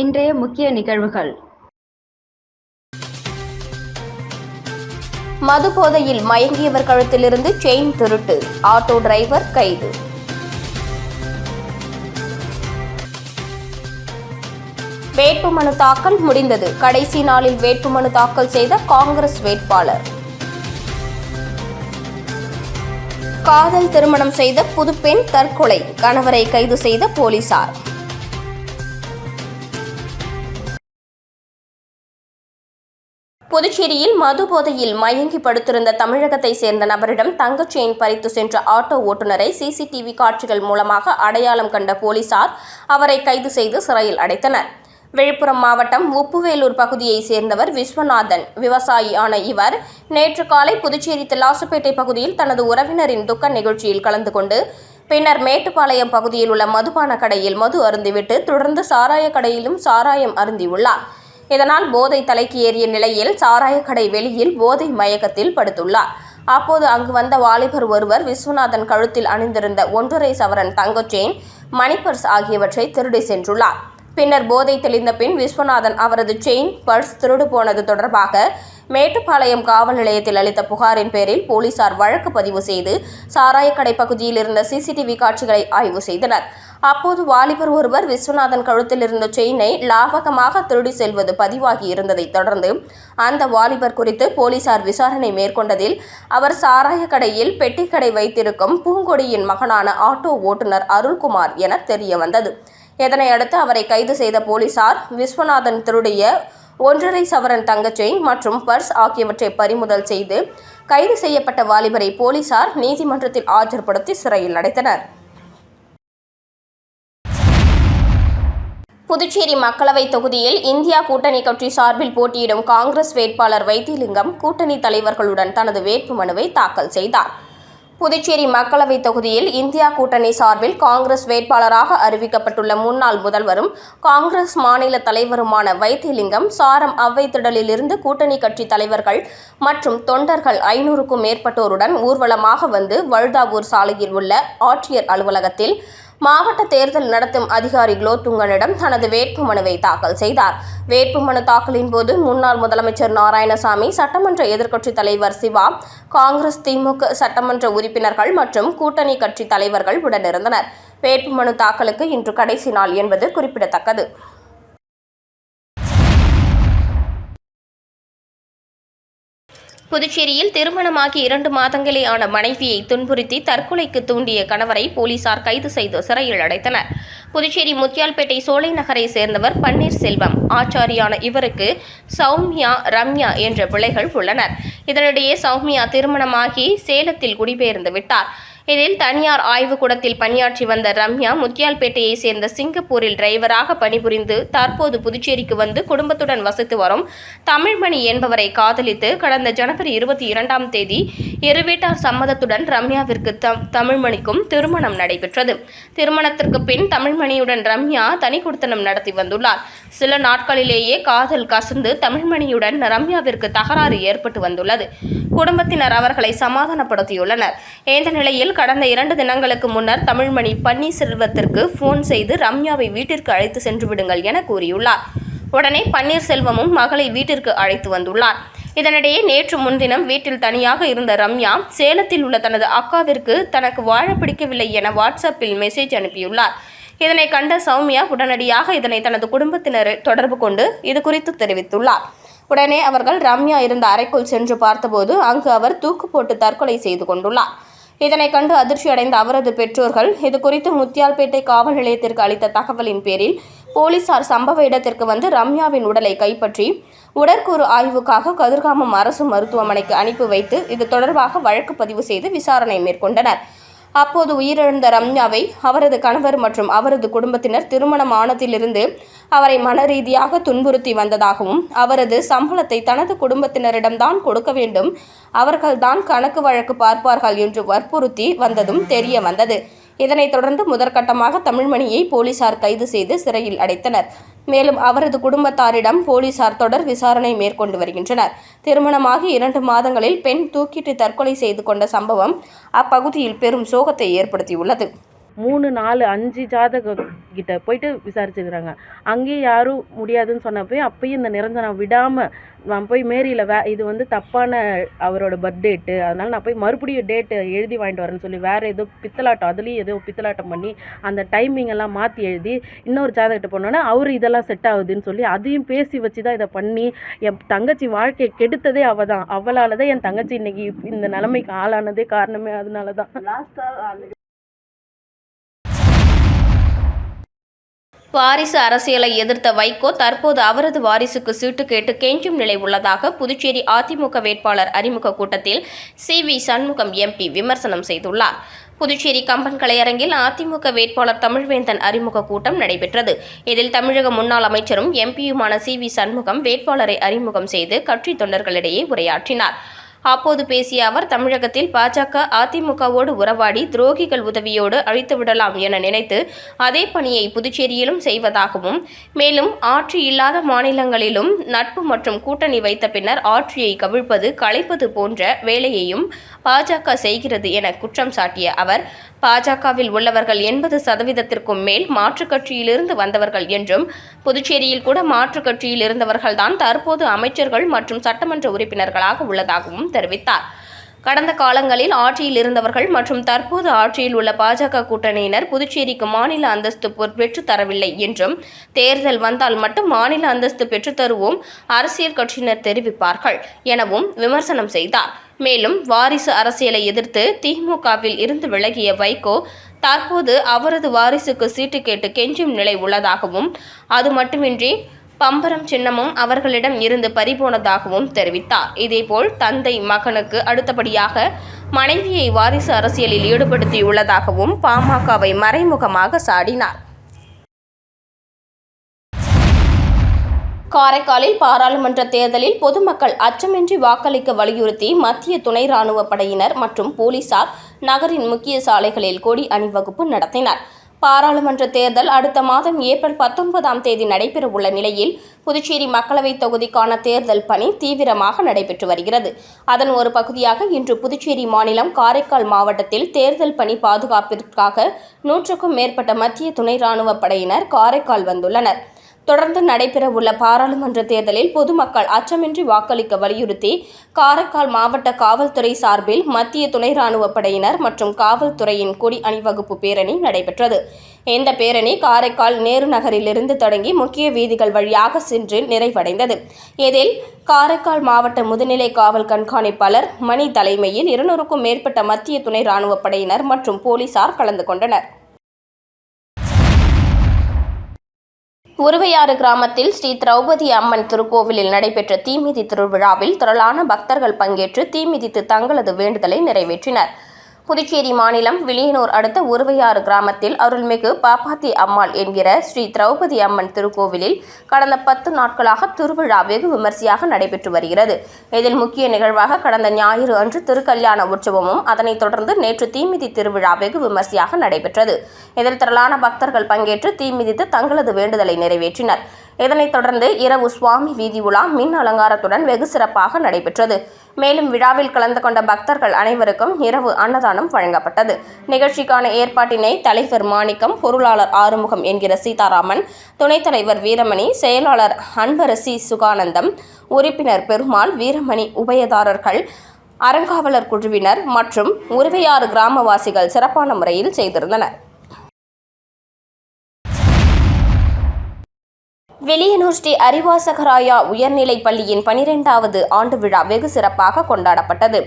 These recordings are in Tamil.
இன்றைய முக்கிய நிகழ்வுகள். மது போதையில் மயங்கியவர் கழுத்திலிருந்து செயின் திருட்டு. ஆட்டோ டிரைவர் கைது. வேட்புமனு தாக்கல் முடிந்தது. கடைசி நாளில் வேட்புமனு தாக்கல் செய்த காங்கிரஸ் வேட்பாளர். காதல் திருமணம் செய்த புதுப்பெண் தற்கொலை. கணவரை கைது செய்த போலீசார். புதுச்சேரியில் மது போதையில் மயங்கி படுத்திருந்த தமிழகத்தை சேர்ந்த நபரிடம் தங்கச் செயின் பறித்து சென்ற ஆட்டோ ஓட்டுநரை சிசிடிவி காட்சிகள் மூலமாக அடையாளம் கண்ட போலீசார் அவரை கைது செய்து சிறையில் அடைத்தனர். விழுப்புரம் மாவட்டம் உப்புவேலூர் பகுதியைச் சேர்ந்தவர் விஸ்வநாதன். விவசாயி ஆன இவர் நேற்று காலை புதுச்சேரி தில்லாசுப்பேட்டை பகுதியில் தனது உறவினரின் துக்க நிகழ்ச்சியில் கலந்து கொண்டு பின்னர் மேட்டுப்பாளையம் பகுதியில் உள்ள மதுபான கடையில் மது அருந்திவிட்டு தொடர்ந்து சாராய கடையிலும் சாராயம் அருந்தியுள்ளார். இதனால் போதை தலைக்கு ஏறிய நிலையில் சாராயக்கடை வெளியில் போதை மயக்கத்தில் படுத்துள்ளார். அப்போது அங்கு வந்த வாலிபர் ஒருவர் விஸ்வநாதன் கழுத்தில் அணிந்திருந்த ஒன்றரை சவரன் தங்கச் செயின் மணிப்பர்ஸ் ஆகியவற்றை திருடி சென்றுள்ளார். பின்னர் போதை தெளிந்த பின் விஸ்வநாதன் அவரது செயின் பர்ஸ் திருடு போனது தொடர்பாக மேட்டுப்பாளையம் காவல் நிலையத்தில் அளித்த புகாரின் பேரில் போலீசார் வழக்கு பதிவு செய்து சாராயக்கடை பகுதியில் இருந்த சிசிடிவி காட்சிகளை ஆய்வு செய்தனர். அப்போது வாலிபர் ஒருவர் விஸ்வநாதன் கழுத்தில் இருந்த செயினை லாபகமாக திருடி செல்வது பதிவாகி இருந்ததை தொடர்ந்து அந்த வாலிபர் குறித்து போலீசார் விசாரணை மேற்கொண்டதில் அவர் சாராய கடையில் பெட்டிக்கடை வைத்திருக்கும் பூங்கொடியின் மகனான ஆட்டோ ஓட்டுநர் அருள்குமார் என தெரிய வந்தது இதனையடுத்து அவரை கைது செய்த போலீசார் விஸ்வநாதன் திருடிய ஒன்றரை சவரன் தங்கச்செயின் மற்றும் பர்ஸ் ஆகியவற்றை பறிமுதல் செய்து கைது செய்யப்பட்ட வாலிபரை போலீசார் நீதிமன்றத்தில் ஆஜர்படுத்தி சிறையில் அடைத்தனர். புதுச்சேரி மக்களவை தொகுதியில் இந்தியா கூட்டணி கட்சி சார்பில் போட்டியிடும் காங்கிரஸ் வேட்பாளர் வைத்திலிங்கம் கூட்டணி தலைவர்களுடன் தனது வேட்புமனுவை தாக்கல் செய்தார். புதுச்சேரி மக்களவைத் தொகுதியில் இந்தியா கூட்டணி சார்பில் காங்கிரஸ் வேட்பாளராக அறிவிக்கப்பட்டுள்ள முன்னாள் முதல்வரும் காங்கிரஸ் மாநில தலைவருமான வைத்திலிங்கம் சாரம் அவ்வை திடலிலிருந்து கூட்டணி கட்சி தலைவர்கள் மற்றும் தொண்டர்கள் ஐநூறுக்கும் மேற்பட்டோருடன் ஊர்வலமாக வந்து வழுதாவூர் சாலையில் உள்ள ஆட்சியர் அலுவலகத்தில் மாவட்ட தேர்தல் நடத்தும் அதிகாரி குலோத்துங்கனிடம் தனது வேட்புமனுவை தாக்கல் செய்தார். வேட்புமனு தாக்கலின் போது முன்னாள் முதலமைச்சர் நாராயணசாமி சட்டமன்ற எதிர்க்கட்சித் தலைவர் சிவா காங்கிரஸ் திமுக சட்டமன்ற உறுப்பினர்கள் மற்றும் கூட்டணி கட்சி தலைவர்கள் உடனிருந்தனர். வேட்புமனு தாக்கலுக்கு இன்று கடைசி நாள் என்பது குறிப்பிடத்தக்கது. புதுச்சேரியில் திருமணமாகி இரண்டு மாதங்களே ஆன மனைவியை துன்புறுத்தி தற்கொலைக்கு தூண்டிய கணவரை போலீசார் கைது செய்து சிறையில் அடைத்தனர். புதுச்சேரி முத்தியால்பேட்டை சோலை நகரை சேர்ந்தவர் பன்னீர்செல்வம் ஆச்சாரியான இவருக்கு சௌமியா ரம்யா என்ற பிள்ளைகள் உள்ளனர். இதனிடையே சௌமியா திருமணமாகி சேலத்தில் குடிபெயர்ந்து விட்டார். இதில் தனியார் ஆய்வுக்கூடத்தில் பணியாற்றி வந்த ரம்யா முத்தியால்பேட்டையை சேர்ந்த சிங்கப்பூரில் டிரைவராக பணிபுரிந்து தற்போது புதுச்சேரிக்கு வந்து குடும்பத்துடன் வசித்து வரும் தமிழ்மணி என்பவரை காதலித்து கடந்த ஜனவரி இருபத்தி இரண்டாம் தேதி இருவீட்டார் சம்மதத்துடன் ரம்யாவிற்கு தம் தமிழ்மணிக்கும் திருமணம் நடைபெற்றது. திருமணத்திற்கு பின் தமிழ்மணியுடன் ரம்யா தனி குடித்தனம் நடத்தி வந்துள்ளார். சில நாட்களிலேயே காதல் கசந்து தமிழ்மணியுடன் ரம்யாவிற்கு தகராறு ஏற்பட்டு வந்துள்ளது. குடும்பத்தினர் அவர்களை சமாதானப்படுத்தியுள்ளனர். இந்த நிலையில் கடந்த இரண்டு தினங்களுக்கு முன்னர் தமிழ்மணி பன்னீர்செல்வத்திற்கு போன் செய்து ரம்யாவை வீட்டிற்கு அழைத்து சென்று விடுங்கள் என கூறியுள்ளார். உடனே பன்னீர்செல்வமும் மகளை வீட்டிற்கு அழைத்து வந்துள்ளார். இதனிடையே நேற்று முன்தினம் வீட்டில் தனியாக இருந்த ரம்யா சேலத்தில் உள்ள தனது அக்காவிற்கு தனக்கு வாழ பிடிக்கவில்லை என வாட்ஸ்அப்பில் மெசேஜ் அனுப்பியுள்ளார். இதனை கண்ட சௌமியா உடனடியாக இதனை தனது குடும்பத்தினர் தொடர்பு கொண்டு இது குறித்து தெரிவித்துள்ளார். உடனே அவர்கள் ரம்யா இருந்த அறைக்குள் சென்று பார்த்தபோது அங்கு அவர் தூக்கு போட்டு தற்கொலை செய்து கொண்டுள்ளார். இதனை கண்டு அதிர்ச்சியடைந்த அவரது பெற்றோர்கள் இது குறித்து முத்தியால்பேட்டை காவல் நிலையத்திற்கு அளித்த தகவலின் பேரில் போலீசார் சம்பவ இடத்திற்கு வந்து ரம்யாவின் உடலை கைப்பற்றி உடற்கூறு ஆய்வுக்காக கதிர்காமம் அரசு மருத்துவமனைக்கு அனுப்பி வைத்து இது தொடர்பாக வழக்கு பதிவு செய்து விசாரணை மேற்கொண்டனர். அப்போது உயிரிழந்த ரம்யாவை அவரது கணவர் மற்றும் அவரது குடும்பத்தினர் திருமணம் ஆனதிலிருந்து அவரை மனரீதியாக துன்புறுத்தி வந்ததாகவும் அவரது சம்பளத்தை தனது குடும்பத்தினரிடம்தான் கொடுக்க வேண்டும் அவர்கள்தான் கணக்கு வழக்கு பார்ப்பார்கள் என்று வற்புறுத்தி வந்ததும் தெரிய வந்தது. இதனைத் தொடர்ந்து முதற்கட்டமாக தமிழ்மணியை போலீசார் கைது செய்து சிறையில் அடைத்தனர். மேலும் அவரது குடும்பத்தாரிடம் போலீசார் தொடர் விசாரணை மேற்கொண்டு வருகின்றனர். திருமணமாகி இரண்டு மாதங்களில் பெண் தூக்கிட்டு தற்கொலை செய்து கொண்ட சம்பவம் அப்பகுதியில் பெரும் சோகத்தை ஏற்படுத்தியுள்ளது. மூணு நாலு அஞ்சு ஜாதகம் கிட்ட போயிட்டு விசாரிச்சிருக்கிறாங்க அங்கேயும் யாரும் முடியாதுன்னு சொன்னப்போ அப்பயும் இந்த நிரஞ்சனா விடாமல் நான் போய் மேரியில் வே இது வந்து தப்பான அவரோட பர்த் டேட்டு அதனால நான் போய் மறுபடியும் டேட்டு எழுதி வாங்கிட்டு வரேன்னு சொல்லி வேறு ஏதோ பித்தலாட்டம் அதுலேயும் ஏதோ பித்தலாட்டம் பண்ணி அந்த டைமிங் எல்லாம் மாற்றி எழுதி இன்னொரு ஜாதகத்தை போனோன்னே அவர் இதெல்லாம் செட் ஆகுதுன்னு சொல்லி அதையும் பேசி வச்சு தான் இதை பண்ணி என் தங்கச்சி வாழ்க்கையை கெடுத்ததே அவ தான் அவளால் தான் என் தங்கச்சி இன்னைக்கு இந்த நிலைமைக்கு ஆளானதே காரணமே அதனால தான் லாஸ்ட்டாக வாரிசு அரசியலை எதிர்த்த வைகோ தற்போது அவரது வாரிசுக்கு சீட்டு கேட்டு கெஞ்சும் நிலை உள்ளதாக புதுச்சேரி அதிமுக வேட்பாளர் அறிமுக கூட்டத்தில் சி வி சண்முகம் எம்பி விமர்சனம் செய்துள்ளார். புதுச்சேரி கம்பன் கலையரங்கில் அதிமுக வேட்பாளர் தமிழ்வேந்தன் அறிமுக கூட்டம் நடைபெற்றது. இதில் தமிழக முன்னாள் அமைச்சரும் எம்பியுமான சி வி சண்முகம் வேட்பாளரை அறிமுகம் செய்து கட்சி தொண்டர்களிடையே உரையாற்றினார். அப்போது பேசிய அவர் தமிழகத்தில் பாஜக அதிமுகவோடு உறவாடி துரோகிகள் உதவியோடு அழித்து விடலாம் என நினைத்து அதே பணியை புதுச்சேரியிலும் செய்வதாகவும் மேலும் ஆட்சி இல்லாத மாநிலங்களிலும் நட்பு மற்றும் கூட்டணி வைத்த பின்னர் ஆட்சியை கவிழ்ப்பது கலைப்பது போன்ற வேலையையும் பாஜக செய்கிறது என குற்றம் சாட்டிய அவர் பாஜகவில் உள்ளவர்கள் எண்பது சதவீதத்திற்கும் மேல் மாற்றுக் கட்சியிலிருந்து வந்தவர்கள் என்றும் புதுச்சேரியில் கூட மாற்றுக் கட்சியில் இருந்தவர்கள்தான் தற்போது அமைச்சர்கள் மற்றும் சட்டமன்ற உறுப்பினர்களாக உள்ளதாகவும் தெரிவித்தார். தெரிவித்தார். கடந்த காலங்களில் ஆட்சியில் இருந்தவர்கள் மற்றும் தற்போது ஆட்சியில் உள்ள பாஜக கூட்டணியினர் புதுச்சேரிக்கு மாநில அந்தஸ்து பெற்று தரவில்லை என்றும் தேர்தல் வந்தால் மட்டும் மாநில அந்தஸ்து பெற்றுத் தருவோம் அரசியல் கட்சியினர் தெரிவிப்பார்கள் எனவும் விமர்சனம் செய்தார். மேலும் வாரிசு அரசியலை எதிர்த்து திமுகவில் இருந்து விலகிய வைகோ தற்போது அவரது வாரிசுக்கு சீட்டு கேட்டு கெஞ்சும் நிலை உள்ளதாகவும் அது மட்டுமின்றி பம்பரம் சின்னமும் அவர்களிடம் இருந்து பறிபோனதாகவும் தெரிவித்தார். இதேபோல் தந்தை மகனுக்கு அடுத்தபடியாக மனைவியை வாரிசு அரசியலில் ஈடுபடுத்தியுள்ளதாகவும் பாமகவை மறைமுகமாக சாடினார். காரைக்காலில் பாராளுமன்ற தேர்தலில் பொதுமக்கள் அச்சமின்றி வாக்களிக்க வலியுறுத்தி மத்திய துணை ராணுவ படையினர் மற்றும் போலீசார் நகரின் முக்கிய சாலைகளில் கொடி அணிவகுப்பு நடத்தினர். பாராளுமன்ற தேர்தல் அடுத்த மாதம் ஏப்ரல் பத்தொன்பதாம் தேதி நடைபெறவுள்ள நிலையில் புதுச்சேரி மக்களவைத் தொகுதிக்கான தேர்தல் பணி தீவிரமாக நடைபெற்று வருகிறது. அதன் ஒரு பகுதியாக இன்று புதுச்சேரி மாநிலம் காரைக்கால் மாவட்டத்தில் தேர்தல் பணி பாதுகாப்பிற்காக நூற்றுக்கும் மேற்பட்ட மத்திய துணை ராணுவ படையினர் காரைக்கால் வந்துள்ளனர். தொடர்ந்து நடைபெறவுள்ள பாராளுமன்ற தேர்தலில் பொதுமக்கள் அச்சமின்றி வாக்களிக்க வலியுறுத்தி காரைக்கால் மாவட்ட காவல்துறை சார்பில் மத்திய துணை ராணுவ படையினர் மற்றும் காவல்துறையின் கொடி அணிவகுப்பு பேரணி நடைபெற்றது. இந்த பேரணி காரைக்கால் நேரு நகரிலிருந்து தொடங்கி முக்கிய வீதிகள் வழியாக சென்று நிறைவடைந்தது. இதில் காரைக்கால் மாவட்ட முதுநிலை காவல் கண்காணிப்பாளர் மணி தலைமையில் இருநூறுக்கும் மேற்பட்ட மத்திய துணை ராணுவ படையினர் மற்றும் போலீசார் கலந்து கொண்டனர். உருவையாறு கிராமத்தில் ஸ்ரீ திரௌபதி அம்மன் திருக்கோவிலில் நடைபெற்ற தீமிதி திருவிழாவில் திரளான பக்தர்கள் பங்கேற்று தீமிதித்து தங்களது வேண்டுதலை நிறைவேற்றினர். புதுச்சேரி மாநிலம் விளியனூர் அடுத்த உருவையாறு கிராமத்தில் அருள்மிகு பாப்பாத்தி அம்மாள் என்கிற ஸ்ரீ திரௌபதி அம்மன் திருக்கோவிலில் கடந்த பத்து நாட்களாக திருவிழா வெகு விமர்சையாக நடைபெற்று வருகிறது. இதில் முக்கிய நிகழ்வாக கடந்த ஞாயிறு அன்று திருக்கல்யாண உற்சவமும் அதனைத் தொடர்ந்து நேற்று தீமிதி திருவிழா வெகு விமர்சையாக நடைபெற்றது. இதில் திரளான பக்தர்கள் பங்கேற்று தீமிதித்து தங்களது வேண்டுதலை நிறைவேற்றினர். இதனைத் தொடர்ந்து இரவு சுவாமி வீதி உலா மின் அலங்காரத்துடன் வெகு சிறப்பாக நடைபெற்றது. மேலும் விழாவில் கலந்து கொண்ட பக்தர்கள் அனைவருக்கும் இரவு அன்னதானம் வழங்கப்பட்டது. நிகழ்ச்சிக்கான ஏற்பாட்டினை தலைவர் மாணிக்கம் பொருளாளர் ஆறுமுகம் என்கிற சீதாராமன் துணைத் தலைவர் வீரமணி செயலாளர் அன்பரசி சுகானந்தம் உறுப்பினர் பெருமாள் வீரமணி உபயதாரர்கள் அறங்காவலர் குழுவினர் மற்றும் உருவையாறு கிராமவாசிகள் சிறப்பான முறையில் செய்திருந்தனர். வெளியனூர் ஸ்ரீ அரிவாசகராயா உயர்நிலைப் பள்ளியின் பனிரெண்டாவது ஆண்டு விழா வெகு சிறப்பாக கொண்டாடப்பட்டது.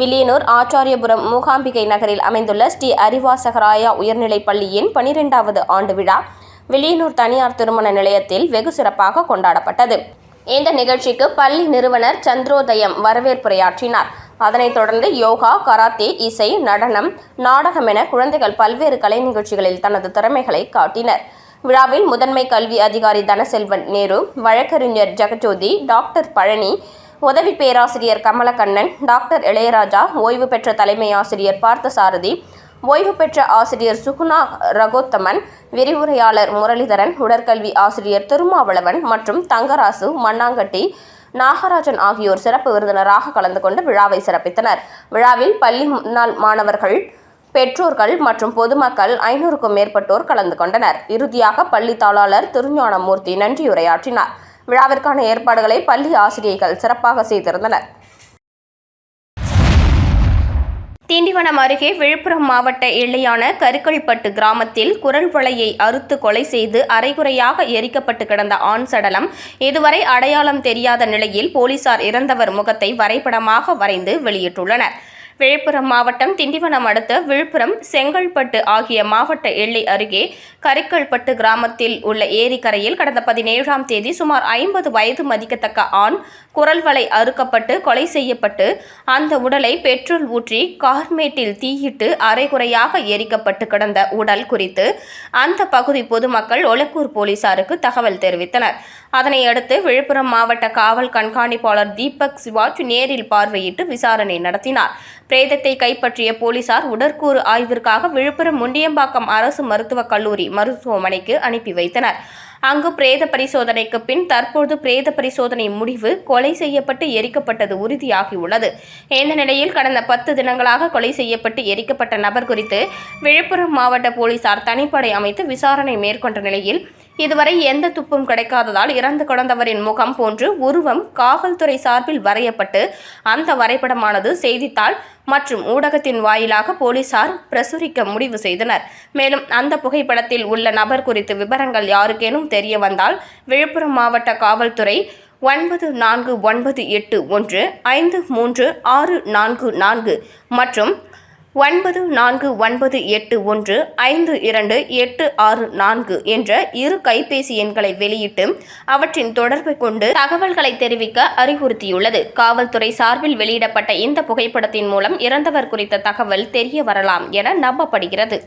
வில்லியனூர் ஆச்சாரியபுரம் மூகாம்பிகை நகரில் அமைந்துள்ள ஸ்ரீ அரிவாசகராயா உயர்நிலைப் பள்ளியின் பனிரெண்டாவது ஆண்டு விழா வில்லியனூர் தனியார் திருமண நிலையத்தில் வெகு சிறப்பாக கொண்டாடப்பட்டது. இந்த நிகழ்ச்சிக்கு பள்ளி நிறுவனர் சந்திரோதயம் வரவேற்புரையாற்றினார். அதனைத் தொடர்ந்து யோகா கராத்தே இசை நடனம் நாடகம் என குழந்தைகள் பல்வேறு கலை நிகழ்ச்சிகளில் தனது திறமைகளை காட்டினர். விழாவில் முதன்மை கல்வி அதிகாரி தனசெல்வன் நேரு வழக்கறிஞர் ஜெகஜோதி டாக்டர் பழனி உதவி பேராசிரியர் கமலக்கண்ணன் டாக்டர் இளையராஜா ஓய்வு பெற்ற தலைமை ஆசிரியர் பார்த்தசாரதி ஓய்வு பெற்ற ஆசிரியர் சுகுணா ரகோத்தமன் விரிவுரையாளர் முரளிதரன் உடற்கல்வி ஆசிரியர் திருமாவளவன் மற்றும் தங்கராசு மண்ணாங்கட்டி நாகராஜன் ஆகியோர் சிறப்பு விருந்தினராக கலந்து கொண்டு விழாவை சிறப்பித்தனர். விழாவில் பள்ளி முன்னாள் மாணவர்கள் பெற்றோர்கள் மற்றும் பொதுமக்கள் ஐநூறுக்கும் மேற்பட்டோர் கலந்து கொண்டனர். இறுதியாக பள்ளி தாளாளர் திருஞானமூர்த்தி நன்றியுரையாற்றினார் விழாவிற்கான ஏற்பாடுகளை பள்ளி ஆசிரியர்கள் சிறப்பாக செய்திருந்தனர். திண்டிவனம் அருகே விழுப்புரம் மாவட்ட எல்லையான கருக்கல்பட்டு கிராமத்தில் குரல் வளையை அறுத்து கொலை செய்து அரைகுறையாக எரிக்கப்பட்டு கிடந்த ஆண் சடலம் இதுவரை அடையாளம் தெரியாத நிலையில் போலீசார் இறந்தவர் முகத்தை வரைபடமாக வரைந்து வெளியிட்டுள்ளனர். விழுப்புரம் மாவட்டம் திண்டிவனம் அடுத்த விழுப்புரம் செங்கல்பட்டு ஆகிய மாவட்ட எல்லை அருகே கரிக்கல்பட்டு கிராமத்தில் உள்ள ஏரிக்கரையில் கடந்த பதினேழாம் தேதி சுமார் ஐம்பது வயது மதிக்கத்தக்க ஆண் குரல்வளை அறுக்கப்பட்டு கொலை செய்யப்பட்டு அந்த உடலை பெட்ரோல் ஊற்றி கார்மேட்டில் தீயிட்டு அரைகுறையாக எரிக்கப்பட்டு கிடந்த உடல் குறித்து அந்த பகுதி பொதுமக்கள் ஒலக்கூர் போலீசாருக்கு தகவல் தெரிவித்தனர். அதனையடுத்து விழுப்புரம் மாவட்ட காவல் கண்காணிப்பாளர் தீபக் சிவாஜ் நேரில் பார்வையிட்டு விசாரணை நடத்தினார். பிரேதத்தை கைப்பற்றிய போலீசார் உடற்கூறு ஆய்விற்காக விழுப்புரம் முண்டியம்பாக்கம் அரசு மருத்துவக் கல்லூரி மருத்துவமனைக்கு அனுப்பி வைத்தனர். அங்கு பிரேத பரிசோதனைக்கு பின் தற்போது பிரேத பரிசோதனை முடிவு கொலை செய்யப்பட்டு எரிக்கப்பட்டது உறுதியாகியுள்ளது. இந்த நிலையில் கடந்த பத்து தினங்களாக கொலை செய்யப்பட்டு எரிக்கப்பட்ட நபர் குறித்து விழுப்புரம் மாவட்ட போலீசார் தனிப்படை அமைத்து விசாரணை மேற்கொண்ட நிலையில் இதுவரை எந்த துப்பும் கிடைக்காததால் இறந்து கிடந்தவரின் முகம் போன்று உருவம் காவல்துறை சார்பில் வரையப்பட்டு அந்த வரைபடமானது செய்தித்தாள் மற்றும் ஊடகத்தின் வாயிலாக போலீசார் பிரசுரிக்க முடிவு செய்தனர். மேலும் அந்த புகைப்படத்தில் உள்ள நபர் குறித்து விவரங்கள் யாருக்கேனும் தெரிய வந்தால் விழுப்புரம் மாவட்ட காவல்துறை ஒன்பது நான்கு ஒன்பது எட்டு ஒன்று ஐந்து மூன்று ஆறு நான்கு நான்கு மற்றும் ஒன்பது நான்கு ஒன்பது எட்டு ஒன்று ஐந்து இரண்டு எட்டு ஆறு நான்கு என்ற இரு கைபேசி எண்களை வெளியிட்டு அவற்றின் தொடர்பை கொண்டு தகவல்களை தெரிவிக்க அறிவுறுத்தியுள்ளது. காவல்துறை சார்பில் வெளியிடப்பட்ட இந்த புகைப்படத்தின் மூலம் இறந்தவர் குறித்த தகவல் தெரிய வரலாம் என நம்பப்படுகிறது.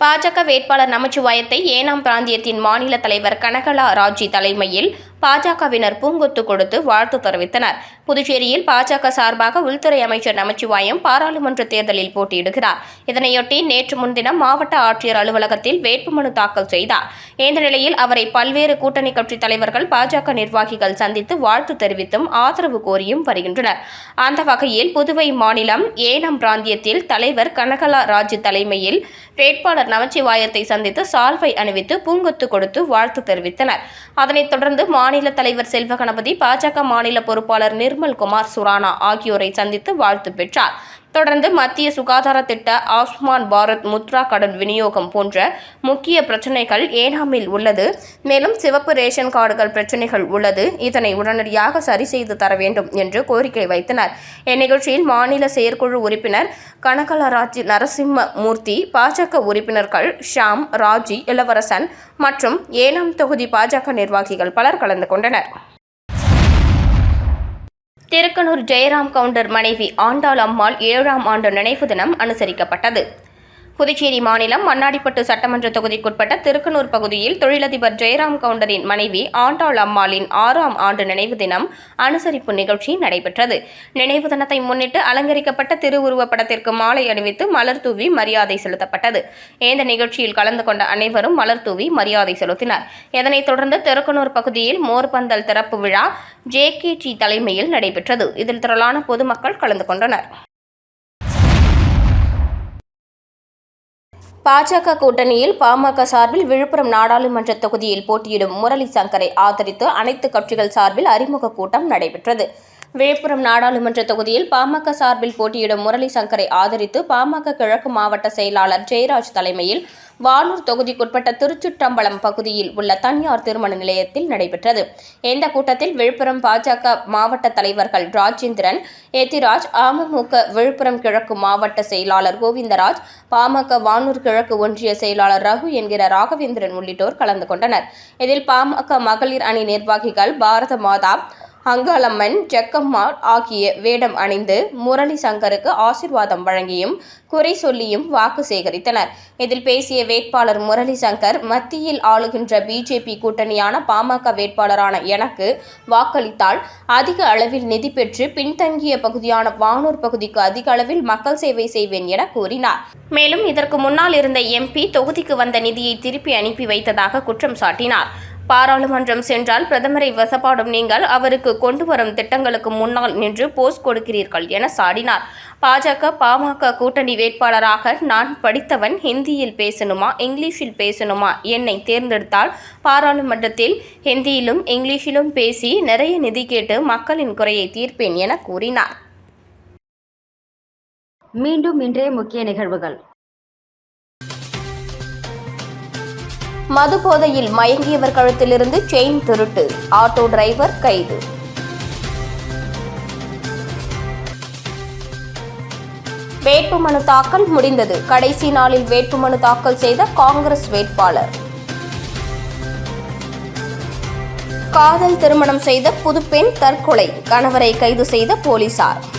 பாஜக வேட்பாளர் நமச்சிவாயத்தை ஏனாம் பிராந்தியத்தின் மாநில தலைவர் கனகலா ராஜி தலைமையில் பாஜகவினர் பூங்கொத்து கொடுத்து வாழ்த்து தெரிவித்தனர். புதுச்சேரியில் பாஜக சார்பாக உள்துறை அமைச்சர் நமச்சிவாயம் பாராளுமன்ற தேர்தலில் போட்டியிடுகிறார். இதனையொட்டி நேற்று முன்தினம் மாவட்ட ஆட்சியர் அலுவலகத்தில் வேட்புமனு தாக்கல் செய்தார். இந்த நிலையில் அவரை பல்வேறு கூட்டணி கட்சித் தலைவர்கள் பாஜக நிர்வாகிகள் சந்தித்து வாழ்த்து தெரிவித்தும் ஆதரவு கோரியும் வருகின்றனர். அந்த வகையில் புதுவை மாநிலம் ஏனம் பிராந்தியத்தில் தலைவர் கனகலா ராஜு தலைமையில் வேட்பாளர் நமச்சிவாயத்தை சந்தித்து சால்வை அணிவித்து பூங்கொத்து கொடுத்து வாழ்த்து தெரிவித்தனர். அதனைத் தொடர்ந்து மாநில மாநில தலைவர் செல்வ கணபதி பாஜக மாநில பொறுப்பாளர் நிர்மல் குமார் சுரானா ஆகியோரை சந்தித்து வாழ்த்து பெற்றார். தொடர்ந்து மத்திய சுகாதார திட்ட ஆயுஷ்மான் பாரத் முத்ரா கடன் விநியோகம் போன்ற முக்கிய பிரச்சினைகள் ஏனாமில் உள்ளது. மேலும் சிவப்பு ரேஷன் கார்டுகள் பிரச்சினைகள் உள்ளது. இதனை உடனடியாக சரி செய்து தர வேண்டும் என்று கோரிக்கை வைத்தனர். இந்நிகழ்ச்சியில் மாநில செயற்குழு உறுப்பினர் கனகலராஜ் நரசிம்ம மூர்த்தி பாஜக உறுப்பினர்கள் ஷாம் ராஜி இளவரசன் மற்றும் ஏனாம் தொகுதி பாஜக நிர்வாகிகள் பலர் கலந்து கொண்டனர். திருக்கனூர் ஜெயராம் கவுண்டர் மனைவி ஆண்டாள் அம்மாள் ஏழாம் ஆண்டு நினைவு தினம் அனுசரிக்கப்பட்டது. புதுச்சேரி மாநிலம் மண்ணாடிப்பட்டு சட்டமன்ற தொகுதிக்குட்பட்ட திருக்கனூர் பகுதியில் தொழிலதிபர் ஜெயராம் கவுண்டரின் மனைவி ஆண்டாள் அம்மாளின் ஆறாம் ஆண்டு நினைவு தினம் அனுசரிப்பு நிகழ்ச்சி நடைபெற்றது. நினைவு தினத்தை முன்னிட்டு அலங்கரிக்கப்பட்ட திருவுருவப் படத்திற்கு மாலை அணிவித்து மலர் தூவி மரியாதை செலுத்தப்பட்டது. இந்த நிகழ்ச்சியில் கலந்து கொண்ட அனைவரும் மலர் தூவி மரியாதை செலுத்தினர். இதனைத் தொடர்ந்து திருக்கனூர் பகுதியில் மோர்பந்தல் திறப்பு விழா ஜே தலைமையில் நடைபெற்றது. இதில் திரளான பொதுமக்கள் கலந்து கொண்டனர். பாஜக கூட்டணியில் பாமக சார்பில் விழுப்புரம் நாடாளுமன்ற தொகுதியில் போட்டியிடும் முரளி சங்கரை ஆதரித்து அனைத்து கட்சிகள் சார்பில் அறிமுக கூட்டம் நடைபெற்றது. விழுப்புரம் நாடாளுமன்ற தொகுதியில் பாமக சார்பில் போட்டியிடும் முரளி சங்கரை ஆதரித்து பாமக கிழக்கு மாவட்ட செயலாளர் ஜெயராஜ் தலைமையில் வானூர் தொகுதிக்குட்பட்ட திருச்சுற்றம்பலம் பகுதியில் உள்ள தனியார் திருமண நிலையத்தில் நடைபெற்றது. இந்த கூட்டத்தில் விழுப்புரம் பாஜக மாவட்ட தலைவர்கள் ராஜேந்திரன் எத்திராஜ் அமமுக விழுப்புரம் கிழக்கு மாவட்ட செயலாளர் கோவிந்தராஜ் பாமக வானூர் கிழக்கு ஒன்றிய செயலாளர் ரகு என்கிற ராகவேந்திரன் உள்ளிட்டோர் கலந்து கொண்டனர். இதில் பாமக மகளிர் அணி நிர்வாகிகள் பாரத மாதா அங்காளம்மன் ஜக்கம்மாள் ஆகிய வேடம் அணிந்து முரளி சங்கருக்கு ஆசிர்வாதம் வழங்கியும் குறை சொல்லியும் வாக்கு சேகரித்தனர். இதில் பேசிய வேட்பாளர் முரளி சங்கர் மத்தியில் ஆளுகின்ற பிஜேபி கூட்டணியான பாமக வேட்பாளரான எனக்கு வாக்களித்தால் அதிக அளவில் நிதி பெற்று பின்தங்கிய பகுதியான வானூர் பகுதிக்கு அதிக அளவில் மக்கள் சேவை செய்வேன் என கூறினார். மேலும் இதற்கு முன்னால் இருந்த எம்பி தொகுதிக்கு வந்த நிதியை திருப்பி அனுப்பி வைத்ததாக குற்றம் சாட்டினார். பாராளுமன்றம் சென்றால் பிரதமரை வசப்பாடும் நீங்கள் அவருக்கு கொண்டு வரும் திட்டங்களுக்கு முன்னால் நின்று போஸ் கொடுக்கிறீர்கள் என சாடினார். பாஜக பாமக கூட்டணி வேட்பாளராக நான் படித்தவன் ஹிந்தியில் பேசணுமா இங்கிலீஷில் பேசணுமா என்னை தேர்ந்தெடுத்தால் பாராளுமன்றத்தில் ஹிந்தியிலும் இங்கிலீஷிலும் பேசி நிறைய நிதி கேட்டு மக்களின் குறையை தீர்ப்பேன் என கூறினார். மீண்டும் இன்றைய முக்கிய நிகழ்வுகள். மது போதையில் மயங்கியவர் கழுத்திலிருந்து செயின் திருட்டு. ஆட்டோ டிரைவர் கைது. வேட்புமனு தாக்கல் முடிந்தது. கடைசி நாளில் வேட்புமனு தாக்கல் செய்த காங்கிரஸ் வேட்பாளர். காதல் திருமணம் செய்த புதுப்பெண் தற்கொலை. கணவரை கைது செய்த போலீசார்.